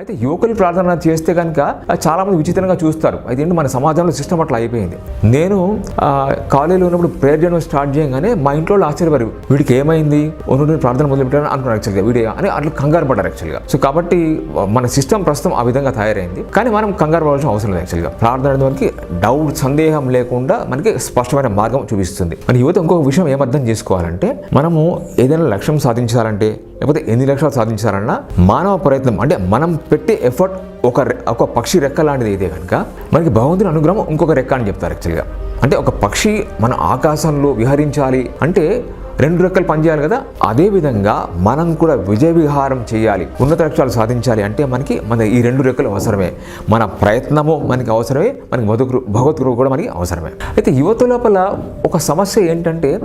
అయితే యువకులు ప్రార్థన చేస్తే కనుక చాలామంది విచిత్రంగా చూస్తారు. అయితే ఏంటి మన సమాజంలో సిస్టమ్ అట్లా అయిపోయింది. నేను కాలేజీలో ఉన్నప్పుడు ప్రేయర్ చేయడం స్టార్ట్ చేయగానే మా ఇంట్లో వాళ్ళు వీడికి ఏమైంది? ఉన్నటువంటి ప్రార్థన మొదలు పెట్టారని అనుకున్నారు యాక్చువల్గా వీడి అని అట్లా కంగారు పడ్డారు యాక్చువల్గా సో కాబట్టి మన సిస్టమ్ ప్రస్తుతం ఆ విధంగా తయారైంది. కానీ మనం కంగారు పడాల్సిన అవసరం లేదు యాక్చువల్గా ప్రార్థన అనేది మనకి డౌట్ సందేహం లేకుండా మనకి స్పష్టమైన మార్గం చూపిస్తుంది. మన యువత ఇంకొక విషయం ఏమర్థం అర్థం చేసుకోవాలంటే మనము ఏదైనా లక్ష్యం సాధించాలంటే లేకపోతే ఎన్ని లక్షలు సాధించాలన్నా మానవ ప్రయత్నం అంటే మనం పెట్టే ఎఫర్ట్ ఒక ఒక పక్షి రెక్క లాంటిది అయితే కనుక మనకి భగవంతుని అనుగ్రహం ఇంకొక రెక్క అని చెప్తారు యాక్చువల్గా అంటే ఒక పక్షి మన ఆకాశంలో విహరించాలి అంటే రెండు రెక్కలు పనిచేయాలి కదా? అదే విధంగా మనం కూడా విజయ విహారం చేయాలి. ఉన్నత లక్ష్యాలు సాధించాలి అంటే మనకి మన ఈ రెండు రెక్కలు అవసరమే. మన ప్రయత్నము మనకి అవసరమే. మనకి మధుగురు భగవద్గురువు కూడా మనకి అవసరమే. అయితే యువత లోపల ఒక సమస్య ఏంటంటే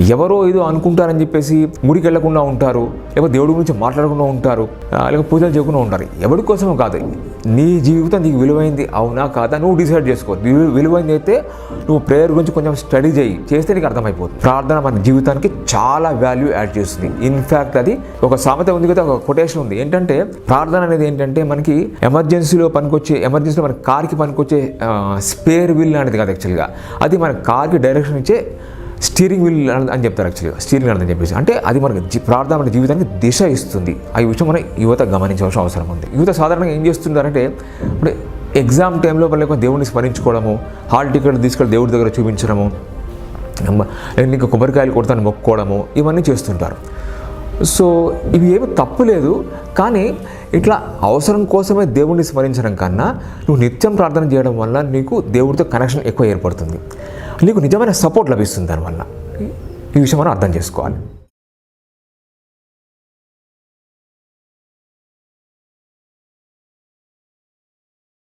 ఎవరో ఏదో అనుకుంటారని చెప్పేసి గుడికి వెళ్ళకుండా ఉంటారు లేకపోతే దేవుడి గురించి మాట్లాడకుండా ఉంటారు లేకపోతే పూజలు చేయకుండా ఉంటారు. ఎవరి కోసమో కాదు. నీ జీవితం నీకు విలువైంది అవునా కాదా నువ్వు డిసైడ్ చేసుకో. విలువైంది అయితే నువ్వు ప్రేయర్ గురించి కొంచెం స్టడీ చేయి. చేస్తే నీకు అర్థమైపోతుంది. ప్రార్థన మన జీవితానికి చాలా వాల్యూ యాడ్ చేస్తుంది. ఇన్ఫ్యాక్ట్ అది ఒక సామెత ఉంది కదా ఒక కొటేషన్ ఉంది. ఏంటంటే ప్రార్థన అనేది ఏంటంటే మనకి ఎమర్జెన్సీలో పనికొచ్చే ఎమర్జెన్సీలో మన కార్కి పనికొచ్చే స్పేర్ వీల్ అనేది కాదు యాక్చువల్గా అది మన కార్కి డైరెక్షన్ ఇచ్చే స్టీరింగ్ వీల్ అని చెప్తారు యాక్చువల్గా స్టీరింగ్ అని చెప్పేసి. అంటే అది మనకి ప్రార్థన మన జీవితానికి దిశ ఇస్తుంది. ఆ విషయం మనం యువత గమనించవలసిన అవసరం ఉంది. యువత సాధారణంగా ఏం చేస్తుందంటే ఇప్పుడు ఎగ్జామ్ టైంలో మళ్ళీ దేవుడిని స్మరించుకోవడము హాల్ టికెట్ తీసుకెళ్ళి దేవుడి దగ్గర చూపించడము నీకు కొబ్బరికాయలు కొడతాను మొక్కుకోవడము ఇవన్నీ చేస్తుంటారు. సో ఇవి ఏమి తప్పు లేదు కానీ ఇట్లా అవసరం కోసమే దేవుడిని స్మరించడం కన్నా నువ్వు నిత్యం ప్రార్థన చేయడం వల్ల నీకు దేవుడితో కనెక్షన్ ఎక్కువ ఏర్పడుతుంది. నీకు నిజమైన సపోర్ట్ లభిస్తుంది దానివల్ల. ఈ విషయం మనం అర్థం చేసుకోవాలి.